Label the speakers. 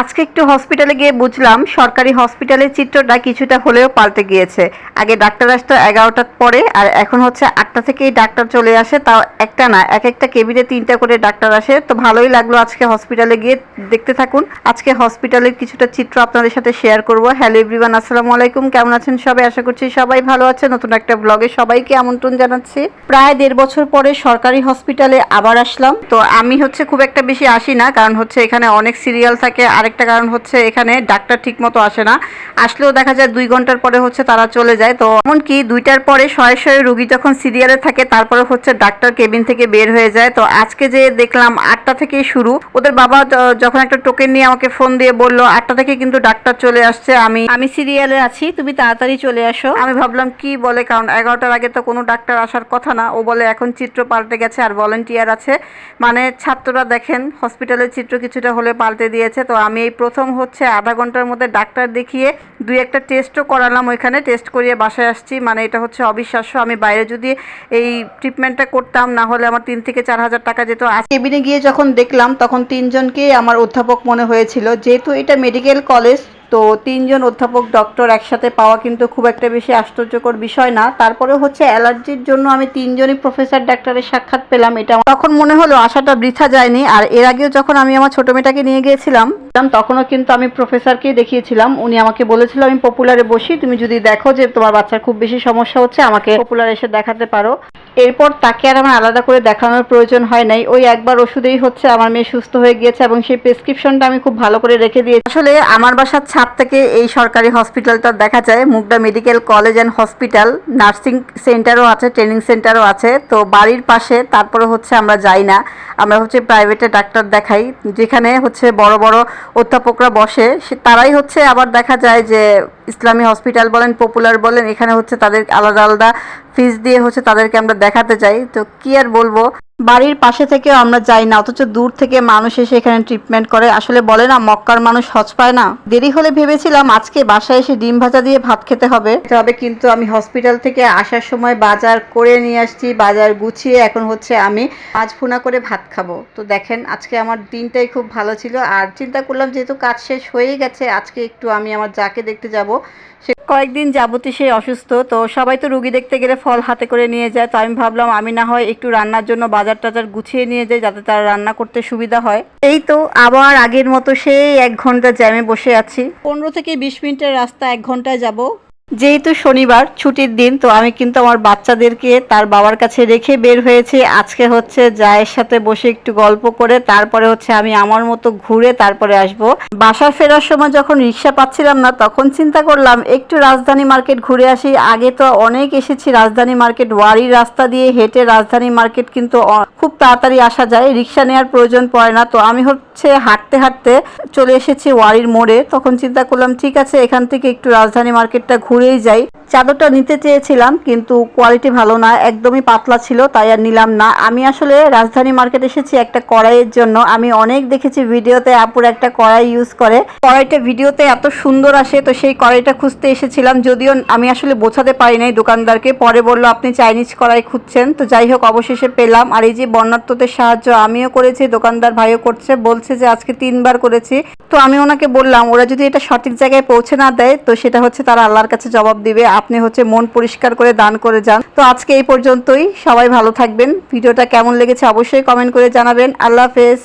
Speaker 1: আজকে একটু হসপিটালে গিয়ে বুঝলাম, সরকারি হসপিটালের চিত্রটা কিছুটা হলেও পাল্টে গিয়েছে। আগে ডাক্তার আসতো এগারোটার পরে, আর এখন হচ্ছে আটটা থেকেই ডাক্তার চলে আসে। তাও একটা না, এক একটা কেবিনে তিনটা করে ডাক্তার আসে। তো ভালোই লাগল আজকে হসপিটালে গিয়ে দেখতে থাকুন। আজকে হসপিটালের কিছুটা চিত্র আপনাদের সাথে শেয়ার করব। হ্যালো এভরিওয়ান আসসালামু আলাইকুম। কেমন আছেন সবাই? আশা করছি সবাই ভালো আছে নতুন একটা ব্লগে সবাইকে আমন্ত্রণ জানাচ্ছি। প্রায় দেড় বছর পরে সরকারি হসপিটালে আবার আসলাম। তো আমি হচ্ছে খুব একটা বেশি আসি না, কারণ হচ্ছে এখানে অনেক সিরিয়াল থাকে আরেকটা কারণ হচ্ছে এখানে ডাক্তার ঠিক মতো আসে না। আসলেও দেখা যায় দুই ঘণ্টার পরে হচ্ছে তারা চলে যায়। তো এমনকি দুইটার পরে শয়ে শয়ে রুগী যখন সিরিয়ালে থাকে তারপরে হচ্ছে ডাক্তার কেবিন থেকে বের হয়ে যায়। তো আজকে যে দেখলাম আটটা থেকে শুরু। ওদের বাবা যখন একটা টোকেন নিয়ে আমাকে ফোন দিয়ে বলল আটটা থেকে কিন্তু ডাক্তার চলে আসছে। আমি আমি সিরিয়ালে আছি তুমি তাড়াতাড়ি চলে আসো। আমি ভাবলাম কি বলে কারণ এগারোটার আগে তো কোনো ডাক্তার আসার কথা না। ও বলে এখন চিত্র পাল্টে গেছে আর ভলেন্টিয়ার আছে। মানে ছাত্ররা দেখেন হসপিটালের চিত্র কিছুটা হলে পাল্টে দিয়েছে। তো আমি এই প্রথম হচ্ছে আধা ঘণ্টার মধ্যে ডাক্তার দেখিয়ে দুই একটা টেস্টও করালাম ওইখানে। টেস্ট করিয়ে বাসায় আসছি। মানে এটা হচ্ছে অবিশ্বাস্য। আমি বাইরে যদি এই ট্রিটমেন্টটা করতাম, না হলে আমার তিন থেকে চার হাজার টাকা যেত। আজ কেবিনে গিয়ে যখন দেখলাম, তখন তিনজনকেই আমার অধ্যাপক মনে হয়েছিল। যেহেতু এটা মেডিকেল কলেজ তো তিনজন অধ্যাপক ডক্টর একসাথে পাওয়া কিন্তু খুব একটা বেশি আশ্চর্যকর বিষয় না। তারপরে হচ্ছে অ্যালার্জির জন্য আমি তিনজনই প্রফেসর ডাক্তারের সাক্ষাৎ পেলাম। এটা তখন মনে হলো আশাটা বৃথা যায়নি। আর এর আগেও যখন আমি আমার ছোট মেয়েটাকে নিয়ে গিয়েছিলাম তখনও কিন্তু আমি প্রফেসরকেই দেখিয়েছিলাম। উনি আমাকে বলেছিল, আমি পপুলারে বসি, তুমি যদি দেখো যে তোমার বাচ্চার খুব বেশি সমস্যা হচ্ছে, আমাকে পপুলার এসে দেখাতে পারো। এরপর তাকে আর আমার আলাদা করে দেখানোর প্রয়োজন হয় নাই। ওই একবার ওষুধেই হচ্ছে আমার মেয়ে সুস্থ হয়ে গিয়েছে এবং সেই প্রেসক্রিপশনটা আমি খুব ভালো করে রেখে দিয়েছি। আসলে আমার বাসার ছাদ থেকে এই সরকারি হসপিটালটা দেখা যায়। Mugda medical college and hospital, nursing সেন্টারও আছে, ট্রেনিং সেন্টারও আছে। তো বাড়ির পাশে, তারপরে হচ্ছে আমরা যাই না। আমরা হচ্ছে প্রাইভেটে ডাক্তার দেখাই, যেখানে হচ্ছে বড় বড় অধ্যাপকরা বসে। তারাই হচ্ছে আবার দেখা যায় যে ইসলামী হসপিটাল বলেন, পপুলার বলেন, এখানে হচ্ছে তাদের আলাদা আলাদা ফিস দিয়ে হচ্ছে তাদেরকে আমরা দেখাতে চাই। তো কি আর বলব? বাড়ির পাশে থেকেও আমরা যাই না, অথচ দূর থেকে মানুষ এসে এখানে ট্রিটমেন্ট করে। আসলে বলে না, মক্কার মানুষ হজ পায় না। দেরি হলে ভেবেছিলাম আজকে বাসায় এসে ডিম ভাজা দিয়ে ভাত খেতে হবে। তবে কিন্তু আমি হসপিটাল থেকে আসার সময় বাজার করে নিয়ে আসছি, বাজার গুছিয়ে এখন হচ্ছে আমি মাছ ভুনা করে ভাত খাব। তো দেখেন, আজকে আমার দিনটাই খুব ভালো ছিল। আর চিন্তা করলাম যেহেতু কাজ শেষ হয়েই গেছে, আজকে একটু আমি আমার যাকে দেখতে যাব, সে কয়েকদিন যাবতী সে অসুস্থ, তো সবাই তো রুগী দেখতে গেলে ফল হাতে করে নিয়ে যায়। তো আমি ভাবলাম আমি না হয় একটু রান্নার জন্য বাজার টাজার গুছিয়ে নিয়ে যাই, যাতে তার রান্না করতে সুবিধা হয়। এই তো আবার আগের মতো সেই এক ঘণ্টা জ্যামে বসে আছি। পনেরো থেকে বিশ মিনিটের রাস্তা এক ঘন্টায় যাব। যেহেতু শনিবার, ছুটির দিন, তো আমি কিন্তু আমার বাচ্চাদেরকে তার বাবার কাছে রেখে বের হয়েছি। আজকে হচ্ছে জায়ের সাথে বসে একটু গল্প করে, তারপরে হচ্ছে আমি আমার মতো ঘুরে তারপরে আসব। বাসা ফেরার সময় যখন রিক্সা পাচ্ছিলাম না, তখন চিন্তা করলাম, একটু রাজধানী মার্কেট ঘুরে আসি। আগে তো অনেক এসেছি রাজধানী মার্কেট, ওয়ারির রাস্তা দিয়ে হেঁটে রাজধানী মার্কেট কিন্তু খুব তাড়াতাড়ি আসা যায়। রিক্সা নেওয়ার প্রয়োজন পড়ে না, তো আমি হচ্ছে হাঁটতে হাঁটতে চলে এসেছি ওয়ারির মোড়ে। তখন চিন্তা করলাম, ঠিক আছে, এখান থেকে একটু রাজধানী মার্কেটটা ঘুরেই যাই। চাদরটা নিতে চেয়েছিলাম, কিন্তু কোয়ালিটি ভালো না, একদমই পাতলা ছিল, তাই আর নিলাম না। আমি আসলে রাজধানী মার্কেট এসেছি একটা কড়াইয়ের জন্য। আমি অনেক দেখেছি ভিডিওতে আপুর একটা কড়াই ইউজ করে। কড়াইটা ভিডিওতে এত সুন্দর আসে, তো সেই কড়াইটা খুঁজতে এসেছিলাম। যদিও আমি আসলে বোঝাতে পারি নাই দোকানদারকে। পরে বলল, আপনি চাইনিজ কড়াই খুঁজছেন? তো যাই হোক, অবশেষে পেলাম। আর এই যে বর্ণার্থদের সাহায্য, আমিও করেছি, দোকানদার ভাইও করছে, বলছে যে আজকে তিনবার করেছি। তো আমি ওনাকে বললাম, ওরা যদি এটা সঠিক জায়গায় পৌঁছে না দেয়, তো সেটা হচ্ছে তারা আল্লাহর কাছে জবাব দিবে। আপনি হচ্ছে মন পরিষ্কার করে দান করে যান। তো আজকে এই পর্যন্তই। সবাই ভালো থাকবেন। ভিডিওটা কেমন লেগেছে অবশ্যই কমেন্ট করে জানাবেন। আল্লাহ হাফেজ।